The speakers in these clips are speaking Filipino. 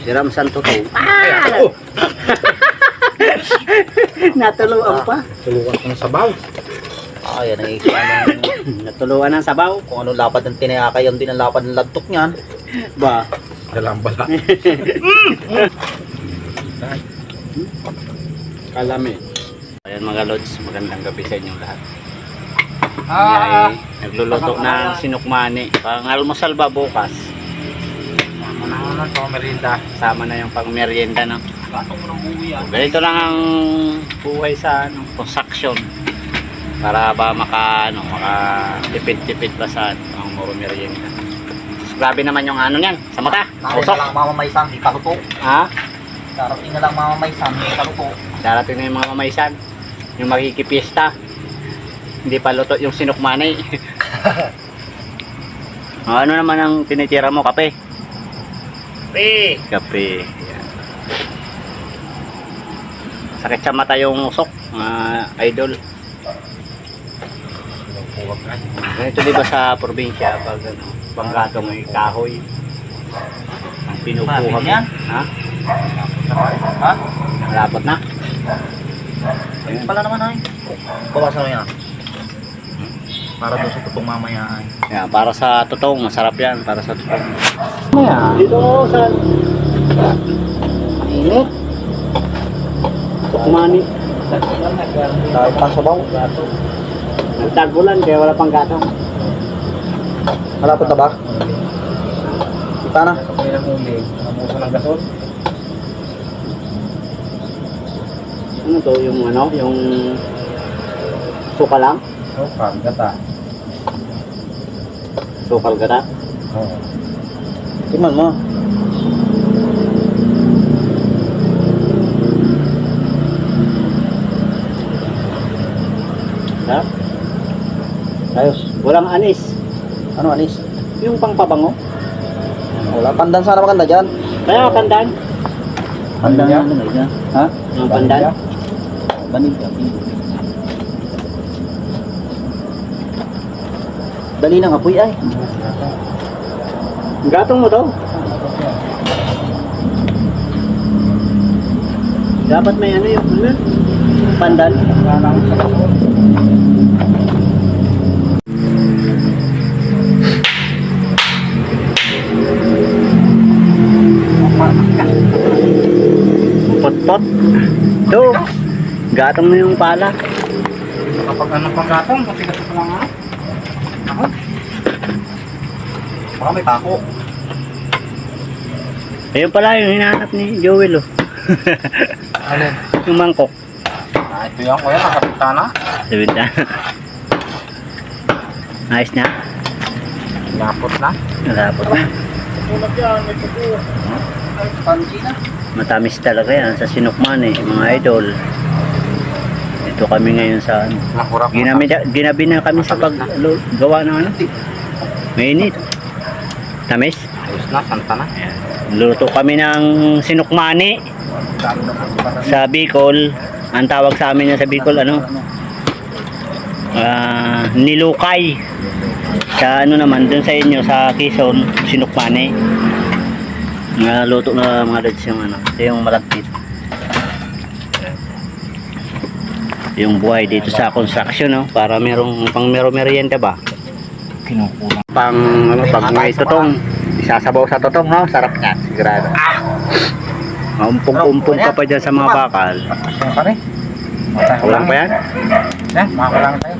Si Ram Santo to. Natuluan pa. Tulukan ko ng sabaw. Ah, yan ay ano, Natuluan ng sabaw. kung ano lapad ng tinayakay, yan din ang lapad ng lantok niyan. Ba? Dalang bala. Kalami. Ayan mga lods, magandang gabi sa inyong lahat. Ah, Ay, nagluluto ng sinukmani. Pang almusal ba bukas? Tama na ako ng merinda. Sama na yung pang merienda no. Gatong mo ng buwi ah. Ganito lang ang buhay sa ano, construction. Para ba maka ano, maka tipid-tipid pa sa ano, ang muro merienda. Grabe naman yung ano niyan, sa mata. Darating Usok. na lang mamamaysan, di kaluto. Ha? Darating na lang mamamaysan, di kaluto. Darating na yung mga mamaysan. Yung magkikipiesta. Hindi pa luto yung sinukmanay. Ano naman ang tinitira mo? Kape? Kape. Yan. Sakit sa mata yung usok, mga idol. Ganito di ba sa probinsya pag ano, panggatong may kahoy. Ang pinupuha mo. Ha? Ha? Malapot na. Ayun pala naman ay. Bawasan mo yan. Para doon sa tutong mamaya ay. Yan, para sa tutong, masarap yan. Para sa tutong. Maya, dito ako sa... Mainit. Tukmani. Dahil pa sabaw. Nagtagulan kaya wala pang gatong. Malapot na ba? Kita na. Kapag may nahuli, namusa ng gasol. Ano to, yung ano, yung... Suka lang? So, gata. Sukal gata? Oo. Timan mo. Ha? Ayos. Walang anis. Ano anis? Yung pangpabango. Wala. Pandan sana maganda dyan. Kaya pandan. Pandan ano na Ha? Yung pandan. Banig. Dali ng apoy ay. Gatong mo to. Dapat may ano yung ano? Pandan. Pot-pot. Do. Gatong na yung pala. Kapag ano pang gatong, matigas pa lang ano. Ako? Baka may pako. Ayun pala yung hinahanap ni Joel oh. Alin? yung mangkok. Ah, ito yan kuya, nakapita na. Sabi na. Ayos na. Lapot na. Narapot na. Tulad yan, may. Ay, pansi na. Matamis talaga yan sa sinukman eh, mga idol. Ito kami ngayon sa ano. Ginabi, ginabi na kami sa paggawa ng ano. Mainit. Tamis. Ayos na, santa na. Luto kami ng sinukmani sa Bicol. Ang tawag sa amin yan sa Bicol, ano? Ah, nilukay. Sa ano naman, dun sa inyo, sa Quezon, sinukmani. Nga luto na mga lods yung ano, yung malagkit. Yung buhay dito sa construction, no? Para merong pang mero merienda ba? Kinukulang. Pang ano, pag may tutong, isasabaw sa tutong, no? Sarap niya, sigurado. Maumpong-umpong ka pa dyan sa mga bakal. Ano ka rin? Matay Kulang pa yan? Yan, makakulang tayo.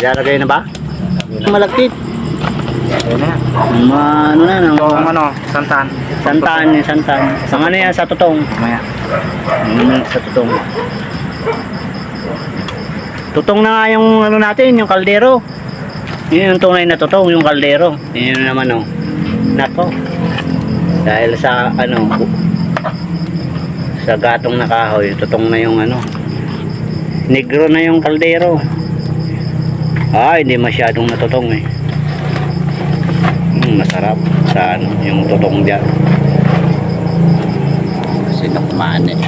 Ilalagay na ba? Malagkit. Ma, ano na, no? Yung ano, santan. Santan, yung santan. Ang ano yan, sa tutong. Maya. Mm, sa tutong. Tutong na nga yung ano natin, yung kaldero. Yun yung tunay na tutong, yung kaldero. Yun naman, oh. Nako. Dahil sa, ano, sa gatong na kahoy, tutong na yung ano. Negro na yung kaldero. Ah, hindi masyadong natutong eh. Mm, masarap sa ano, yung tutong diyan. Sinukman eh.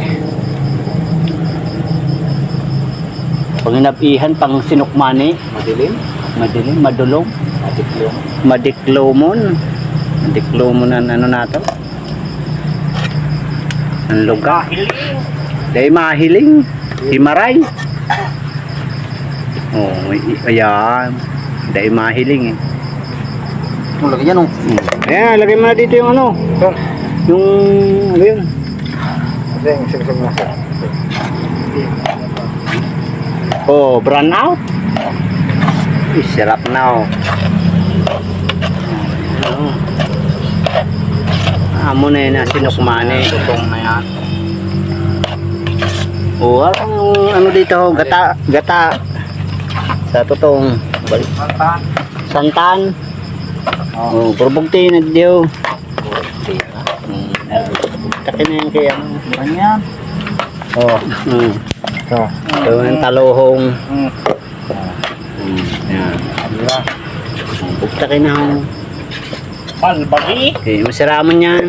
Pag inapihan pang sinukmani, madilim. Madilim, madulong, Madiklong. madiklomon. Madiklomon ang ano na to. Ang luga. Dahil mahiling. Himaray. Oh, ayan. Dahil mahiling eh. Ang laki yan oh. Hmm. Ayan, lagay mo na dito yung ano. Yung, ano yun? Kasi, sigsig na. Oh, brown out. Uy, sarap na oh. Oh. Amo na yun na sinukmani. Tutong na yan. Oh, ang ano dito, gata, gata. Sa totong balik. Santan. Oh, probugti na diyo. Hmm. Taki na yan kaya. Ano yan? Oh, hmm. Ito. So, yung talohong. Hmm. Hmm. Yan. Alira. Bugtaki na ako. Palbagi. Okay, masiraman yan.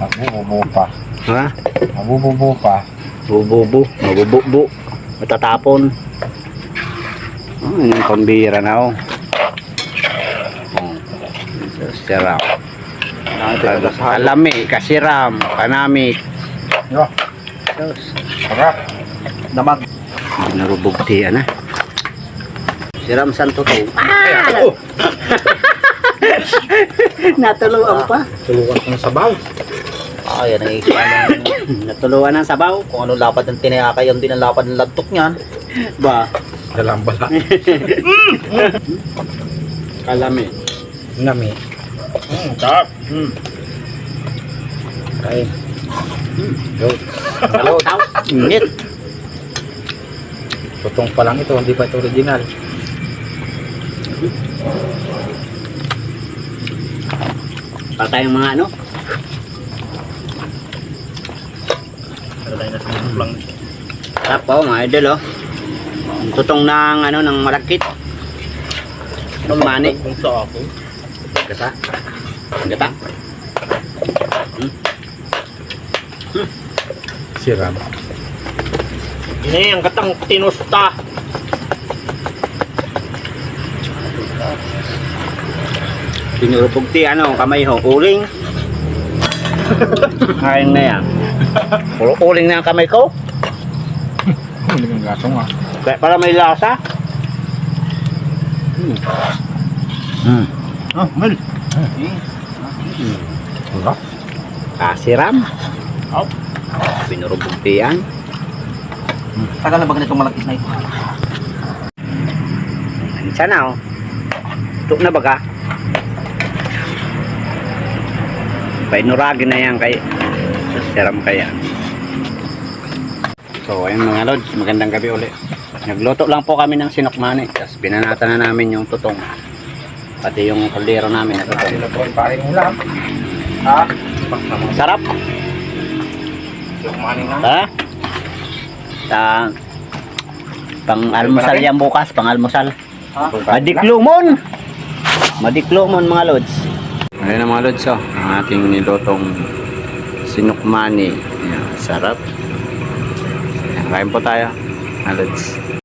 Mabububo pa. Ha? Mabububo pa. Bububu. Mabububu. Matatapon. Oh, yun yung pambira na ako. Oh. Sarap. Kalami, kasiram, kanami. Yo. Sos. Sarap. Damag. Narubugti na. Siram santo to. Ah! Oh! Natuluan pa. Tulukan ko ng sabaw. Ah, yan ang ikala. Natuluan ng sabaw. Kung ano lapad ng tinayakay, yan din ang lapad ng lantok niyan. Ba? Dalang bala. Kalami. Nami. Hmm, sarap. Hmm. Ay. Yo. Hello. Init. Totong pa lang ito, hindi pa ito original. Patay yung mga ano. Alay na sa lang. Sarap po mga idol oh. Ang Tutong ng ano ng malakit. Ng mani. Kung sa ako. Gata. Gata. Siram. Ini ang katang tinusta. Pinurupugti ano, kamay ho, uling. Kain na yan. Puro uling na ang kamay ko. Hindi kang gaso nga. Kaya para may lasa. Hmm. Hmm. Ah, mel. Sarap. Kasiram. Oh. Pinurupugti yan. Tagal na ba ganitong malakit na ito? Sana oh. Tuk na baga. Painuragin na yan kay Siram kaya. So ayun mga lods, magandang gabi ulit. Nagluto lang po kami ng sinukmani. Tapos binanata na namin yung tutong. Pati yung kaldero namin na tutong. Ha? Sarap. Ha? Ta pang almusal yan bukas, pang almusal. Madiklumon! Madiklumon mga lods. Ayun na mga lods oh. Ang ating nilutong sinukmani. Ayan, sarap. Ayan, kain po tayo. Mga lods.